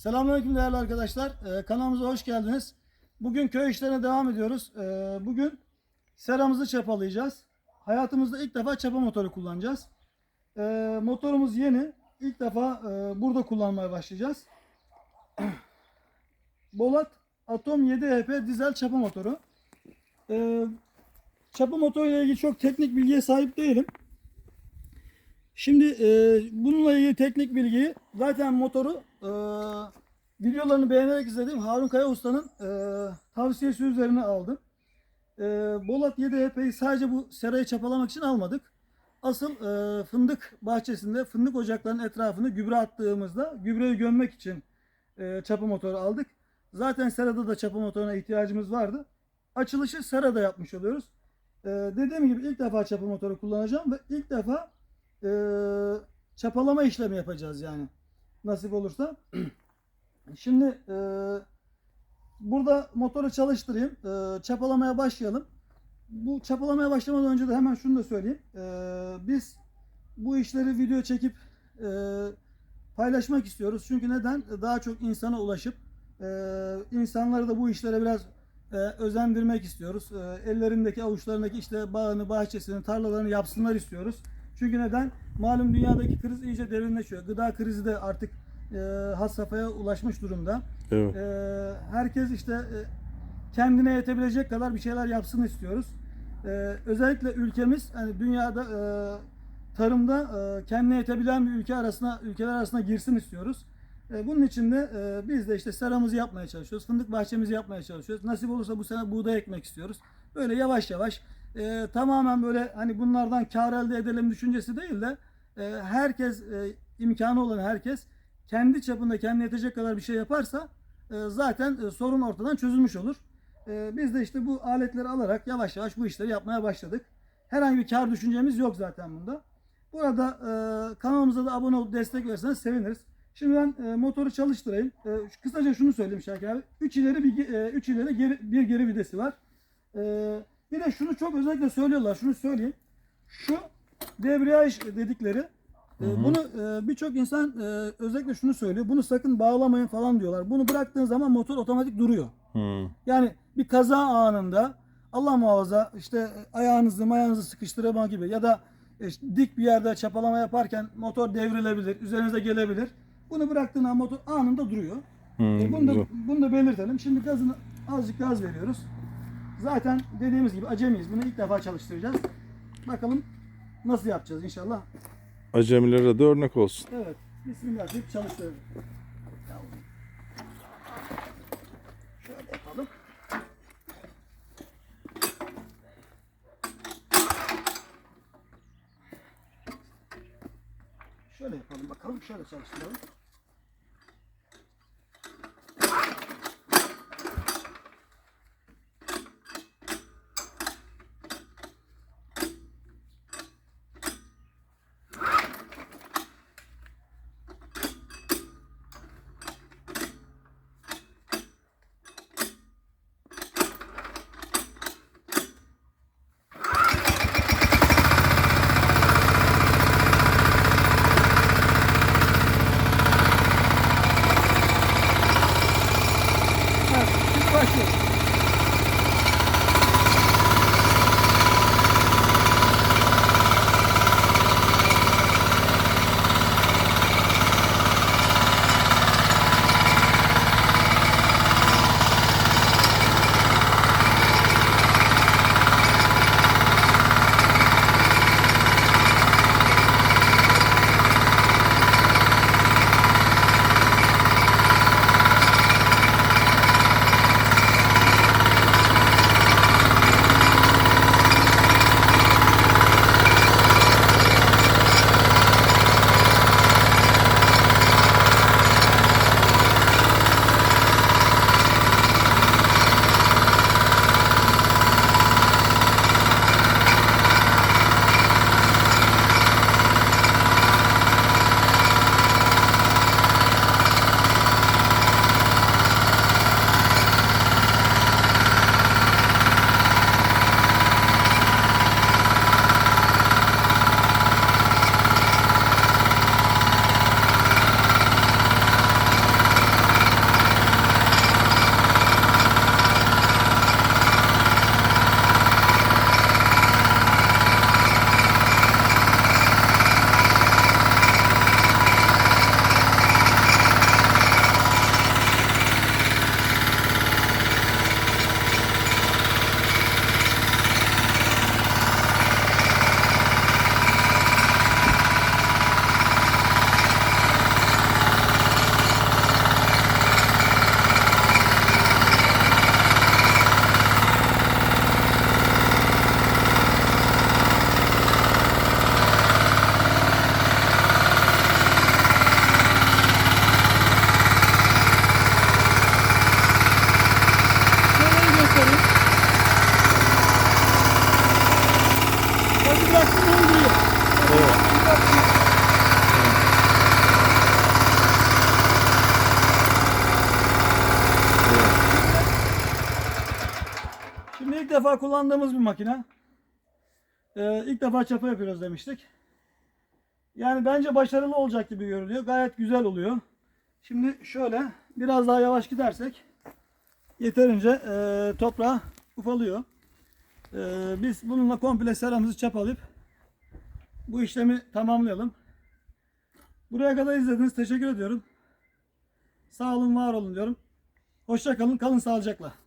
Selamünaleyküm değerli arkadaşlar. Ee, kanalımıza hoş geldiniz. Bugün köy işlerine devam ediyoruz. Ee, bugün seramızı çapalayacağız. Hayatımızda ilk defa çapa motoru kullanacağız. Ee, motorumuz yeni. İlk defa e, burada kullanmaya başlayacağız. Bolat Atom 7 HP dizel çapa motoru. Ee, çapa motoru ile ilgili çok teknik bilgiye sahip değilim. Şimdi e, bununla ilgili teknik bilgiyi zaten motoru e, videolarını beğenerek izlediğim Harun Kaya Usta'nın e, tavsiyesi üzerine aldım. E, Bolat 7 HP'yi sadece bu serayı çapalamak için almadık. Asıl e, fındık bahçesinde fındık ocaklarının etrafını gübre attığımızda gübreyi gömmek için e, çapa motoru aldık. Zaten serada da çapa motoruna ihtiyacımız vardı. Açılışı serada yapmış oluyoruz. E, dediğim gibi ilk defa çapa motoru kullanacağım ve ilk defa e, çapalama işlemi yapacağız yani. Nasip olursa. Şimdi e, burada motoru çalıştırayım. E, çapalamaya başlayalım. Bu çapalamaya başlamadan önce de hemen şunu da söyleyeyim. E, biz bu işleri video çekip e, paylaşmak istiyoruz. Çünkü neden? Daha çok insana ulaşıp e, insanları da bu işlere biraz e, özendirmek istiyoruz. E, ellerindeki avuçlarındaki işte bağını, bahçesini, tarlalarını yapsınlar istiyoruz. Çünkü neden? Malum dünyadaki kriz iyice derinleşiyor. Gıda krizi de artık e, had safhaya ulaşmış durumda. Evet. E, herkes işte e, kendine yetebilecek kadar bir şeyler yapsın istiyoruz. E, özellikle ülkemiz hani dünyada e, tarımda e, kendine yetebilen bir ülke arasına ülkeler arasına girsin istiyoruz. E, bunun için de e, biz de işte seramızı yapmaya çalışıyoruz. Fındık bahçemizi yapmaya çalışıyoruz. Nasip olursa bu sene buğday ekmek istiyoruz. Böyle yavaş yavaş e, tamamen böyle hani bunlardan kar elde edelim düşüncesi değil de e, herkes e, imkanı olan herkes kendi çapında kendine yetecek kadar bir şey yaparsa e, zaten e, sorun ortadan çözülmüş olur. E, biz de işte bu aletleri alarak yavaş yavaş bu işleri yapmaya başladık. Herhangi bir kar düşüncemiz yok zaten bunda. Burada e, kanalımıza da abone olup destek verirseniz seviniriz. Şimdi ben e, motoru çalıştırayım. E, kısaca şunu söyleyeyim Şakir abi. 3 ileri bir, ge- e, üç ileri geri, bir geri videsi var. E, bir de şunu çok özellikle söylüyorlar. Şunu söyleyeyim. Şu debriyaj dedikleri e, bunu e, birçok insan e, özellikle şunu söylüyor. Bunu sakın bağlamayın falan diyorlar. Bunu bıraktığın zaman motor otomatik duruyor. Hı. Yani bir kaza anında Allah muhafaza işte ayağınızı ayağınızı sıkıştırma gibi ya da işte dik bir yerde çapalama yaparken motor devrilebilir, üzerinize gelebilir. Bunu bıraktığın an motor anında duruyor. Hı, E, bunu, da, bunu da belirtelim. Şimdi gazını azıcık gaz veriyoruz. Zaten dediğimiz gibi acemiyiz. Bunu ilk defa çalıştıracağız. Bakalım nasıl yapacağız inşallah. Acemilere de örnek olsun. Evet. Bismillah deyip çalıştıralım. Şöyle yapalım. Şöyle yapalım bakalım. Şöyle çalıştıralım. Defa kullandığımız bir makine. Ee, ilk defa çapa yapıyoruz demiştik. Yani bence başarılı olacak gibi görünüyor. Gayet güzel oluyor. Şimdi şöyle biraz daha yavaş gidersek yeterince e, toprağı ufalıyor. E, biz bununla komple seramızı çapalayıp bu işlemi tamamlayalım. Buraya kadar izlediniz. Teşekkür ediyorum. Sağ olun, var olun diyorum. Hoşça kalın, kalın sağlıcakla.